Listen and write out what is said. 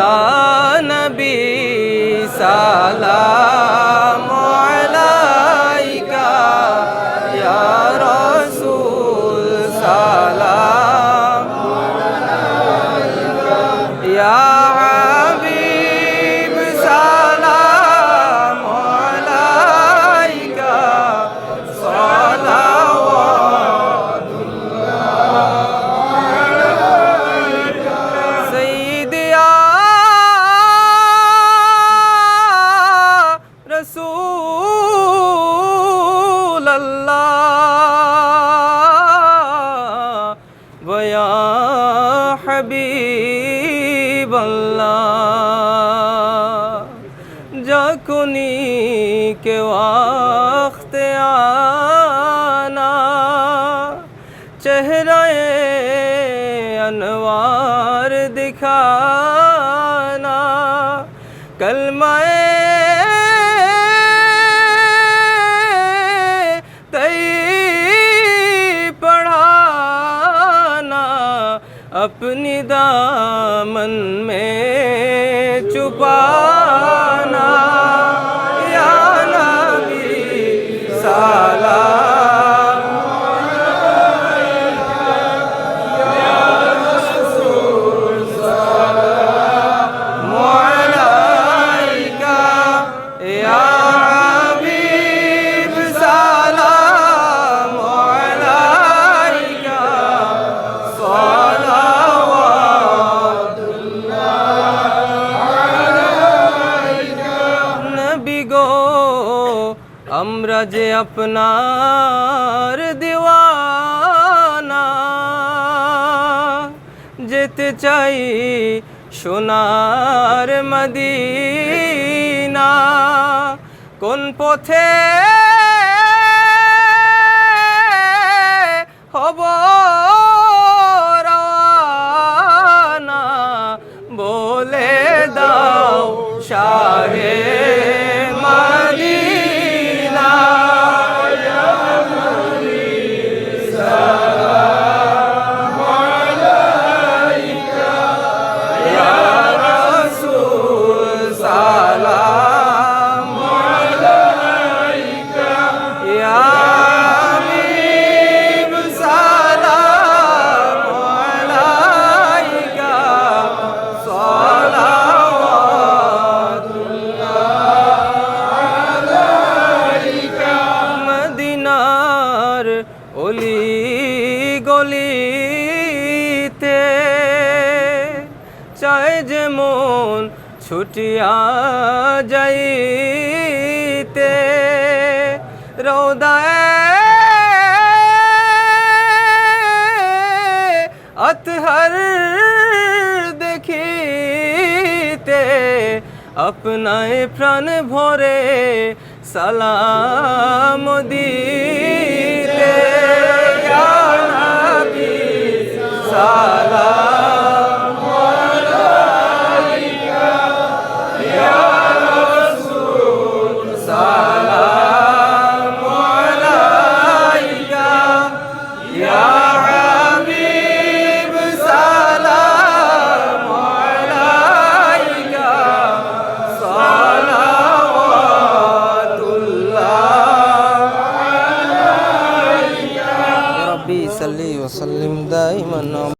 아 হাবিব যখনই কেউ আখতে আনা চেহরায় अनवार दिखाना कलमाए اپنی دامن میں چھپانا یا نبی سالہ আমরা যে আপনার দিওয়ানা যেতে চাই সোনার মদিনা। কোন পথে চায় যে মন ছুটিয়া যাইতে। রৌদায় আতহর দেখিতে আপনায় প্রাণ ভরে সালাম দিতে। সালাম وسلم دائما